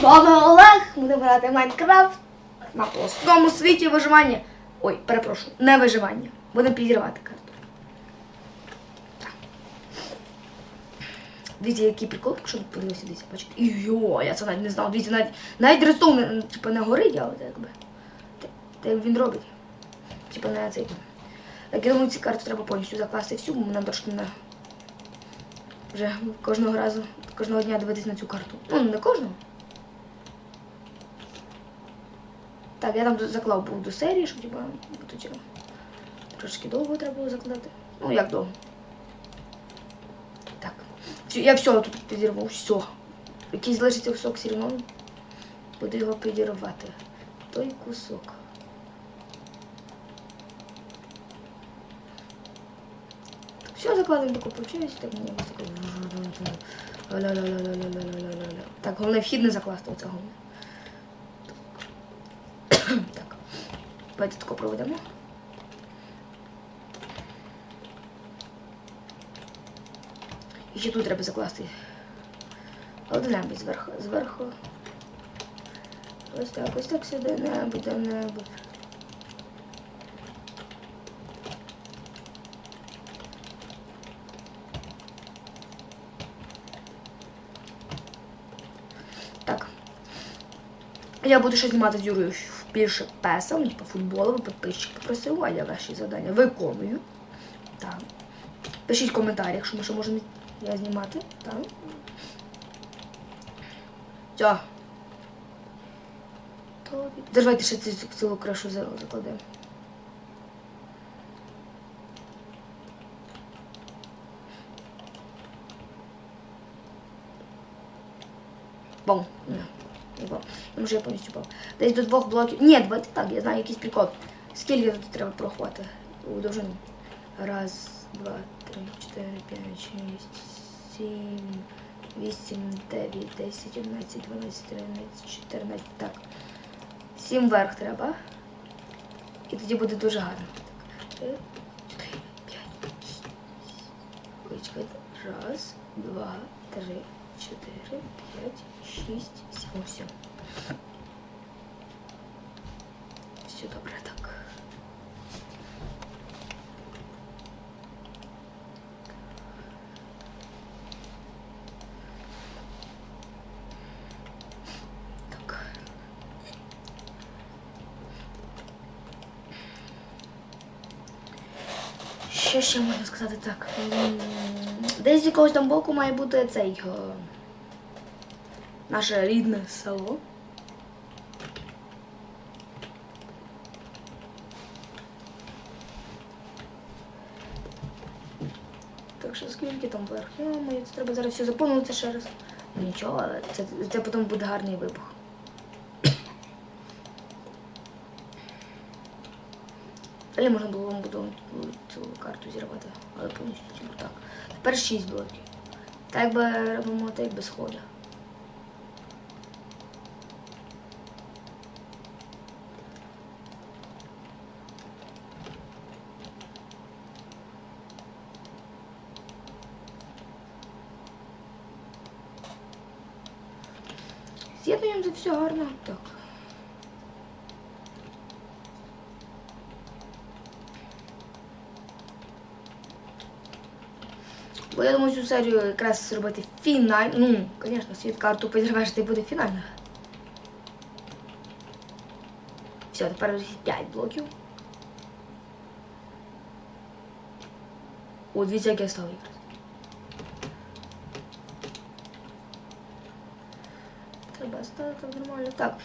вами Олег. Будемо грати Майнкрафт на простому світі виживання. Ой, перепрошую, не виживання. Будемо підірвати карту. Так. Дивіться, який прикол, якщо подивився, дивіться, бачите. Йо, я це навіть не знав. Дивіться, навіть, навіть редстоун не, типу, не горить, але так якби. Та він робить. Типу не цей. Так, я думаю, ці карти треба повністю закласти всю, бо нам трошки не вже кожного разу, кожного дня дивитись на цю карту. Ну, не кожного. Так, я там заклав був до серії, щоб типа тут трошки довго треба було закладати. Ну як довго. Так. Я все тут підірвав. все. Якийсь залишиться кусок все одно. Буду його підірвати. Той кусок. Все, закладемо таку получилось, так мені так. Так, головне вхід не закласти оце головне. Давайте тако проведемо. І ще тут треба закласти. Один-небудь зверху. зверху. Ось так, ось так сюди, небудь, до небудь. Так. Я буду ще знімати з Юрою більше песом, типу футболу, підписчик попросив, а я ваші завдання виконую. Так. Пишіть в коментарях, що ми ще можемо я знімати. Так. Все. Давайте ще цю цілу кришу за- закладемо. Бом. Не бом. Я може я повністю бом. Десь до двох блоків. Ні, давайте так, я знаю якийсь прикол. Скільки тут треба прохвати у довжину? Раз, два, три, чотири, п'ять, шість, сім, вісім, дев'ять, десять, одинадцять, дванадцять, тринадцять, чотирнадцять. Так. Сім вверх треба. І тоді буде дуже гарно. Так. П'ять, шість. Раз, два, три, чотири, п'ять, шість, сім. Все. Все добре так. Так. Що ще можна сказати так? Десь з якогось там боку має бути цей. Наше рідне село. Так там вверх? Йо-моє, це треба зараз все заповнити ще раз. Ну нічого, це, це потім буде гарний вибух. Далі можна було вам буду цю карту зірвати, але повністю так. Тепер 6 блоків. Так би робимо так без ходу. З'єднуємо це все гарно. Так. Бо я думаю, цю серію якраз зробити фінальну. Ну, звісно, світ карту підриваєш, і буде фінальна. Все, тепер 5 блоків. О, дивіться, як я став якраз. Треба ставити нормально. Так.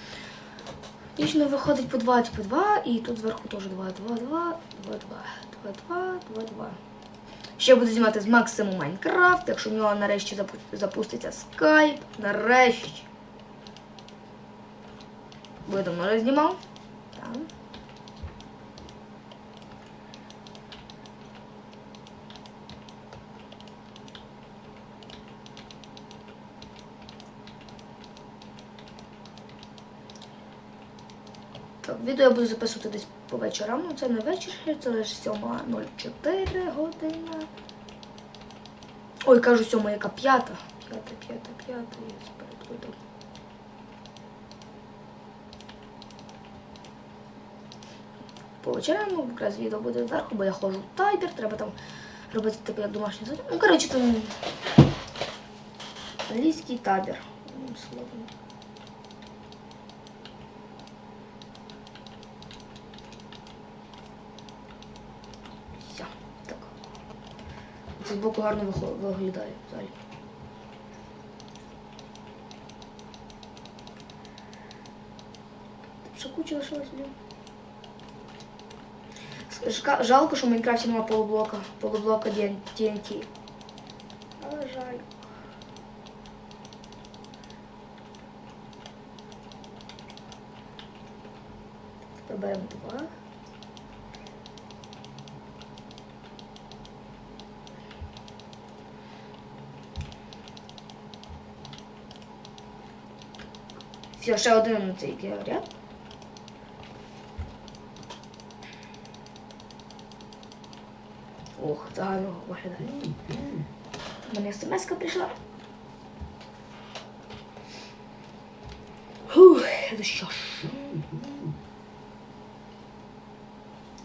Дійсно виходить по 2, по 2, і тут зверху теж 2, 2, 2, 2, 2, 2, 2, 2, 2. Ще буду знімати з Максиму Майнкрафт, якщо в нього нарешті запуститься скайп. Нарешті. Бо я давно знімав. Так. Так, відео я буду записувати десь по вечорам. Ну це не вечір, це лише 7.04 година. Ой, кажу 7, яка п'ята. П'ята, п'ята, п'ята, я переплутав. По ну, якраз відео буде зверху, бо я ходжу в тайбір, треба там робити типу як домашнє задання. Ну, коротше, там англійський табір. Словом. Це збоку гарно виглядає взагалі. Ще куча лишилась. Шка- Жалко, що в Майнкрафті немає полублока, полублока TNT. Але жаль. Тепер беремо два. Все, ще один цей ряд. Ох, це гарно виглядає. У мене смс прийшла. Фух, ну що ж.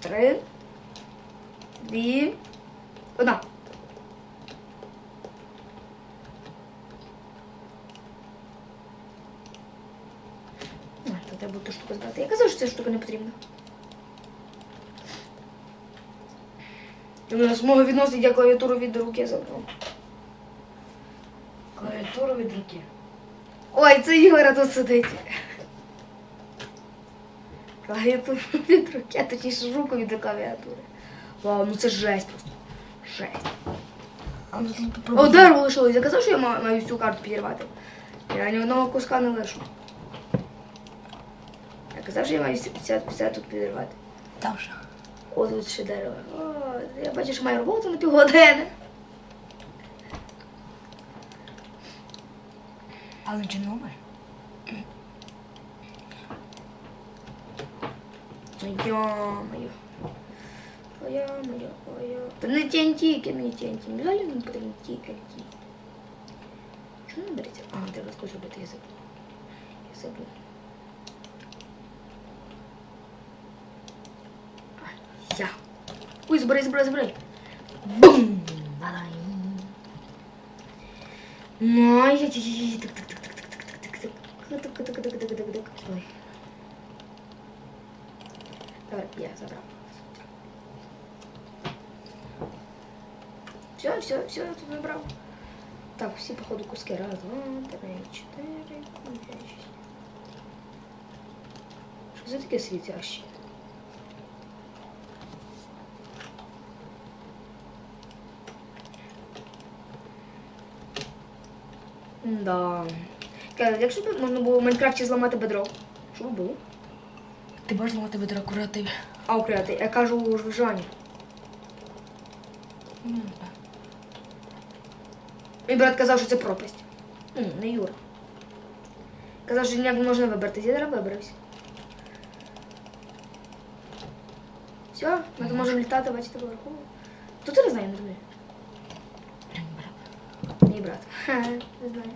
Три. Дві. Одна. Треба ту штуку збирати. Я казав, що ця штука не потрібна. І мене змога відносить, я клавіатуру від руки забрав. Клавіатуру від руки. Ой, це Ігора тут сидить. Клавіатуру від руки, а точніше руку від клавіатури. Вау, ну це жесть просто. Жесть. А ну О, дерево лишилось. Я казав, що я маю всю карту підірвати. Я ні одного куска не лишу. Я казав, що я маю все, все, все тут підірвати. Там же. О, тут ще дерево. О, я бачу, що маю роботу на півгодини. Але чи номер? Ой-ё-моё. Ой-ё-моё, ой-ё. Та не TNT, яке мені TNT. Взагалі не потрібно TNT. Що не береться? А, треба таку зробити, я забув. Я забув. Збирай, збирай, збирай. Бум! Ну, ай, яй яй так, так, так, так, так, так, так, так. Так, так, так, так, так, так, так. Ой. Давай, я забрал. Все, все, все, я тут набрал. Так, все походу куски. Раз, два, три, четыре, пять, шесть. Що це таке світяще? Да. Якщо б можна було в Майнкрафті зламати бедро, що б було? Ти можеш зламати бедро куративі? А укрити, я кажу у виживанні. Мій брат казав, що це пропасть. Не Юра. Казав, що ніяк не можна вибратися. Я зараз вибрався. Все, ми можемо літати, бачите, поверху. Тут я не знаю, не розумію. Мій брат. Ха, не знаю.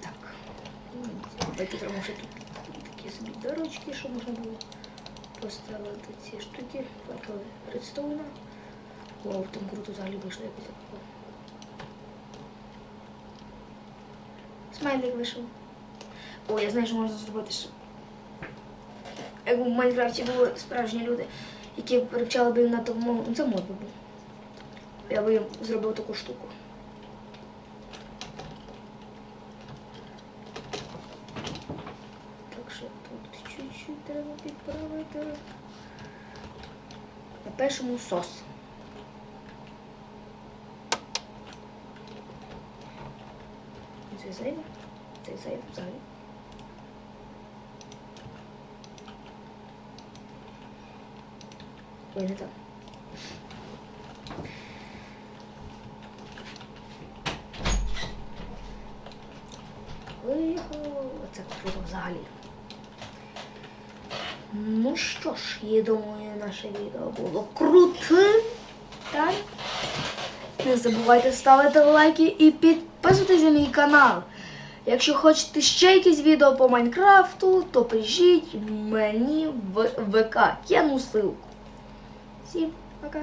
Так. Давайте треба ще тут такі собі дорочки, щоб можна було поставити ці штуки. Факели редстоуна. Вау, там круто взагалі вийшло якось. так. Смайлик вийшов. О, я знаю, що можна зробити ще. Як в Майнкрафті були справжні люди, які привчали б на тому. Це мод би був. Я би зробив таку штуку. Так що тут чуть-чуть треба підправити. Напишемо сос. Це зайве? Це зайве взагалі. Ой, не так. Виїхав. Взагалі. Ну що ж, я думаю, наше відео було крутим. Так? Не забувайте ставити лайки і підписуйтесь на мій канал. Якщо хочете ще якісь відео по Майнкрафту, то пишіть мені в ВК. Кину ссылку. Всім пока.